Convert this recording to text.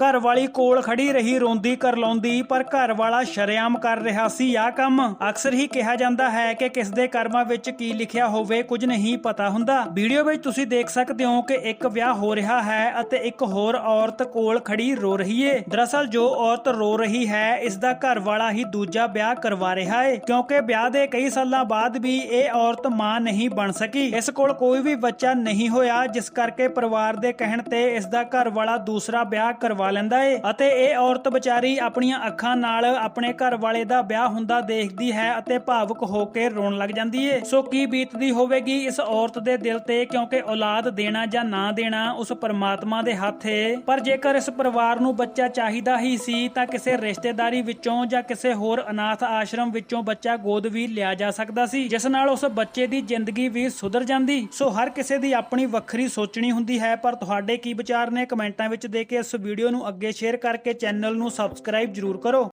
ਘਰ ਵਾਲੀ ਕੋਲ ਖੜੀ ਰਹੀ, ਰੋਂਦੀ ਕਰ ਲਾਉਂਦੀ ਪਰ ਘਰ ਵਾਲਾ ਸ਼ਰੇਆਮ ਕਰ ਰਿਹਾ ਸੀ। ਆਹ ਕੰਮ ਅਕਸਰ ਹੀ ਕਿਹਾ ਜਾਂਦਾ ਹੈ ਕਿ ਕਿਸ ਦੇ ਕਰਮਾਂ ਵਿੱਚ ਕੀ ਲਿਖਿਆ ਹੋਵੇ, ਕੁਝ ਨਹੀਂ ਪਤਾ ਹੁੰਦਾ। ਵੀਡੀਓ ਵਿੱਚ ਤੁਸੀਂ ਦੇਖ ਸਕਦੇ ਹੋ ਕਿ ਇੱਕ ਵਿਆਹ ਹੋ ਰਿਹਾ ਹੈ ਅਤੇ ਇੱਕ ਹੋਰ ਔਰਤ ਕੋਲ ਖੜੀ ਰੋ ਰਹੀ ਏ। ਦਰਅਸਲ ਜੋ ਔਰਤ ਰੋ ਰਹੀ ਹੈ ਇਸ ਦਾ ਘਰ ਵਾਲਾ ਹੀ ਦੂਜਾ ਵਿਆਹ ਕਰਵਾ ਰਿਹਾ ਏ, ਕਿਉਂਕਿ ਵਿਆਹ ਦੇ ਕਈ ਸਾਲਾਂ ਬਾਅਦ ਵੀ ਇਹ ਔਰਤ ਮਾਂ ਨਹੀਂ ਬਣ ਸਕੀ। ਇਸ ਕੋਲ ਕੋਈ ਵੀ ਬੱਚਾ ਨਹੀਂ ਹੋਇਆ, ਜਿਸ ਕਰਕੇ ਪਰਿਵਾਰ ਦੇ ਕਹਿਣ ਤੇ ਇਸ ਦਾ ਘਰ ਵਾਲਾ ਦੂਸਰਾ ਵਿਆਹ ਕਰਵਾ ਲੈਂਦਾ ਏ ਅਤੇ ਇਹ ਔਰਤ ਵਿਚਾਰੀ ਆਪਣੀਆਂ ਅੱਖਾਂ ਨਾਲ ਆਪਣੇ ਘਰ ਵਾਲੇ ਦਾ ਵਿਆਹ ਹੁੰਦਾ ਦੇਖਦੀ ਹੈ ਅਤੇ ਭਾਵੁਕ ਹੋ ਕੇ ਰੋਣ ਲੱਗ ਜਾਂਦੀ ਏ। ਸੋ ਕੀ ਬੀਤਦੀ ਹੋਵੇਗੀ ਇਸ ਔਰਤ ਦੇ ਦਿਲ ਤੇ ਕਿਉਂਕਿ ਔਲਾਦ ਦੇਣਾ ਜਾਂ ਨਾ ਦੇਣਾ ਉਸ ਪਰਮਾਤਮਾ ਦੇ ਹੱਥ ਏ। ਪਰ ਜੇਕਰ ਇਸ ਪਰਿਵਾਰ ਨੂੰ ਬੱਚਾ ਚਾਹੀਦਾ ਹੀ ਸੀ ਤਾਂ ਕਿਸੇ ਰਿਸ਼ਤੇਦਾਰੀ ਵਿੱਚੋਂ ਜਾਂ ਕਿਸੇ ਹੋਰ ਅਨਾਥ ਆਸ਼ਰਮ ਵਿੱਚੋਂ ਬੱਚਾ ਗੋਦ ਵੀ ਲਿਆ ਜਾ ਸਕਦਾ ਸੀ, ਜਿਸ ਨਾਲ ਉਸ ਬੱਚੇ ਦੀ ਜ਼ਿੰਦਗੀ ਵੀ ਸੁਧਰ ਜਾਂਦੀ। ਸੋ ਹਰ ਕਿਸੇ ਦੀ ਆਪਣੀ ਵੱਖਰੀ ਸੋਚਣੀ ਹੁੰਦੀ ਹੈ, ਪਰ ਤੁਹਾਡੇ ਕੀ ਵਿਚਾਰ ਨੇ ਕਮੈਂਟਾਂ ਵਿੱਚ ਦੇ ਕੇ ਇਸ ਵੀਡੀਓ ਨੂੰ ਨੂੰ ਅੱਗੇ ਸ਼ੇਅਰ ਕਰਕੇ ਚੈਨਲ ਨੂੰ ਸਬਸਕ੍ਰਾਈਬ ਜਰੂਰ ਕਰੋ।